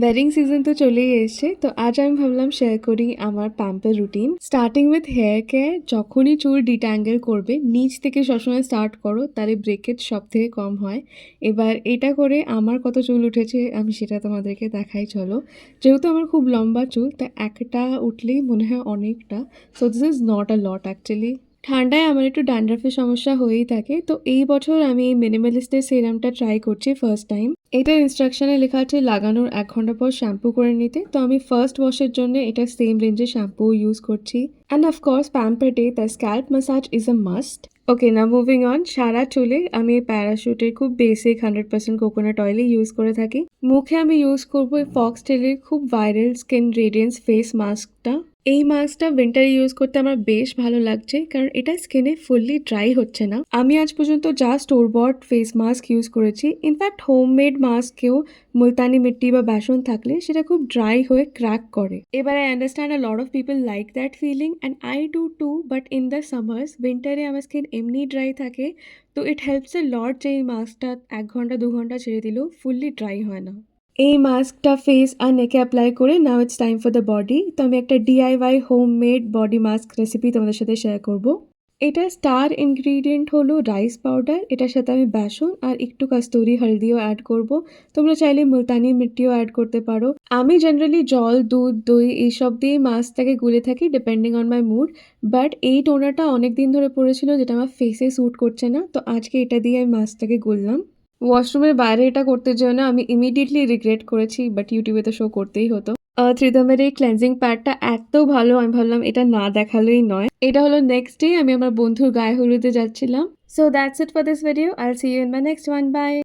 Wedding season তো চলেই এসেছে। তো আজ আমি ভাবলাম শেয়ার করি আমার pamper routine starting with hair care যখনই চুল ডিট্যাঙ্গেল করবে, নিচ থেকে সবসময় স্টার্ট করো, তাহলে ব্রেকেজ সব থেকে কম হয়। এবার এটা করে আমার কত চুল উঠেছে, আমি সেটা তোমাদেরকে দেখাই, চলো। যেহেতু আমার খুব লম্বা চুল, তা একটা উঠলেই মনে হয় অনেকটা। So this is not a lot actually ঠান্ডায় আমার একটু ড্যান্ড্রাফের সমস্যা হয়েই থাকে। তো এই বছর আমি এই মিনিমালিস্টের সিরামটা ট্রাই করছি ফার্স্ট টাইম এটার ইনস্ট্রাকশনে লেখা আছে, লাগানোর এক ঘণ্টা পর শ্যাম্পু করে নিতে। তো আমি ফার্স্ট ওয়াশের জন্য এটা সেম রেঞ্জের শ্যাম্পু ইউজ করছি। And of course pamper day তার scalp massage is a must okay না মুভিং অন সারা চুলে আমি প্যারাশুটের খুব বেসিক হান্ড্রেড পার্সেন্ট কোকোনাট অয়েলই ইউজ করে থাকি। মুখে আমি ইউজ করব ফক্স টেলের খুব ভাইরাল স্কিন রেডিয়েন্স ফেস মাস্কটা এই মাস্কটা উইন্টারে ইউজ করতে আমার বেশ ভালো লাগছে, কারণ এটা স্কিনে ফুললি ড্রাই হচ্ছে না। আমি আজ পর্যন্ত যা store bought face mask use করেছি ইনফ্যাক্ট হোমমেড মাস্কেও মুলতানি মিট্টি বা বাসন থাকলে সেটা খুব ড্রাই হয়ে ক্র্যাক করে। এবার I understand a lot of people like that feeling and I do too but in the summers উইন্টারে আমার স্কিন এমনি ড্রাই থাকে, তো ইট হেল্পস এ লট যে এই মাস্কটা এক ঘণ্টা, দু ঘণ্টা ছেড়ে দিলেও ফুললি ড্রাই হয় না। এই মাস্কটা ফেস আর নেকে অ্যাপ্লাই করে now it's time for the body তো আমি একটা DIY home made body mask recipe তোমাদের সাথে শেয়ার করব। এটা স্টার ইনগ্রিডিয়েন্ট হলো রাইস পাউডার এটার সাথে আমি বেসন আর একটু কাস্তুরি হলদিও অ্যাড করব। তোমরা চাইলে মুলতানি মিট্টিও অ্যাড করতে পারো। আমি জেনারেলি জল, দুধ, দই এইসব দিয়ে মাস্কটাকে গুলে থাকি depending on my mood but এই টোনারটা অনেক দিন ধরে পড়েছিল যেটা আমার ফেসে স্যুট করছে না, তো আজকে এটা দিয়ে আমি মাস্কটাকে গুললাম। ওয়াশরুমের বাইরে এটা করতে যেও না, আমি ইমিডিয়েটলি রিগ্রেট করেছি বাট ইউটিউবে তো শো করতেই হতো। ত্রিদমের এই ক্লেন্সিং প্যাডটা এত ভালো, আমি ভাবলাম এটা না দেখালেই নয়। এটা হলো নেক্সট ডে আমি আমার বন্ধুর গায়ে হলুদে যাচ্ছিলাম। So that's it for this video I see you in my next one bye